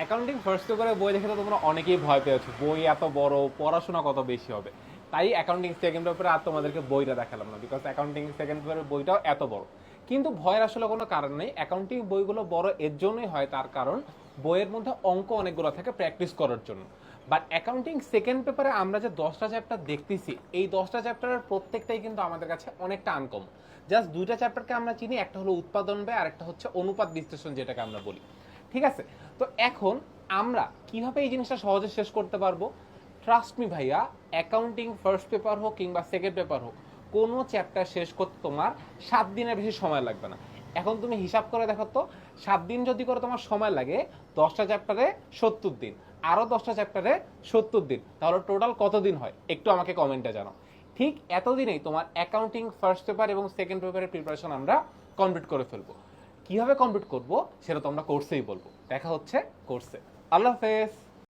Accounting first পেপারে বই দেখে তো তোমরা অনেকেই ভয় পেয়েছ, বই এত বড়, পড়াশোনা কত বেশি হবে? তাই অ্যাকাউন্টিং সেকেন্ড পেপারে আর তোমাদেরকে বইটা দেখালাম না বিকজ অ্যাকাউন্টিং সেকেন্ড পেপারের বইটাও এত বড়। কিন্তু ভয়ের আসলে কোনো কারণ নেই অ্যাকাউন্টিং বইগুলো বড় এর জন্যই হয়, তার কারণ বইয়ের মধ্যে অঙ্ক অনেকগুলো থাকে প্র্যাকটিস করার জন্য। বাট অ্যাকাউন্টিং সেকেন্ড পেপারে আমরা যে দশটা চ্যাপ্টার দেখতেছি, এই দশটা চ্যাপ্টারের প্রত্যেকটাই কিন্তু আমাদের কাছে অনেকটা আনকম জাস্ট দুইটা চ্যাপ্টারকে আমরা চিনি, একটা হলো উৎপাদন ব্যয় আর একটা হচ্ছে অনুপাত বিশ্লেষণ যেটাকে আমরা বলি। ঠিক আছে? তো এখন আমরা কীভাবে এই জিনিসটা সহজে শেষ করতে পারব? ট্রাস্ট মি ভাইয়া অ্যাকাউন্টিং ফার্স্ট পেপার হোক কিংবা সেকেন্ড পেপার হোক, কোনো চ্যাপ্টার শেষ করতে তোমার সাত দিনের বেশি সময় লাগবে না। এখন তুমি হিসাব করে দেখো তো, সাত দিন যদি করে তোমার সময় লাগে, দশটা চ্যাপ্টারে সত্তর দিন আরও দশটা চ্যাপ্টারে সত্তর দিন, তাহলে টোটাল কত দিন হয়? একটু আমাকে কমেন্টে জানাও। ঠিক এতদিনেই তোমার অ্যাকাউন্টিং ফার্স্ট পেপার এবং সেকেন্ড পেপারের প্রিপারেশন আমরা কমপ্লিট করে ফেলব। কীভাবে কমপ্লিট করব সেটা তো আমরা কোর্সেই বলব। দেখা হচ্ছে কোর্সে আল্লাহ হাফেজ।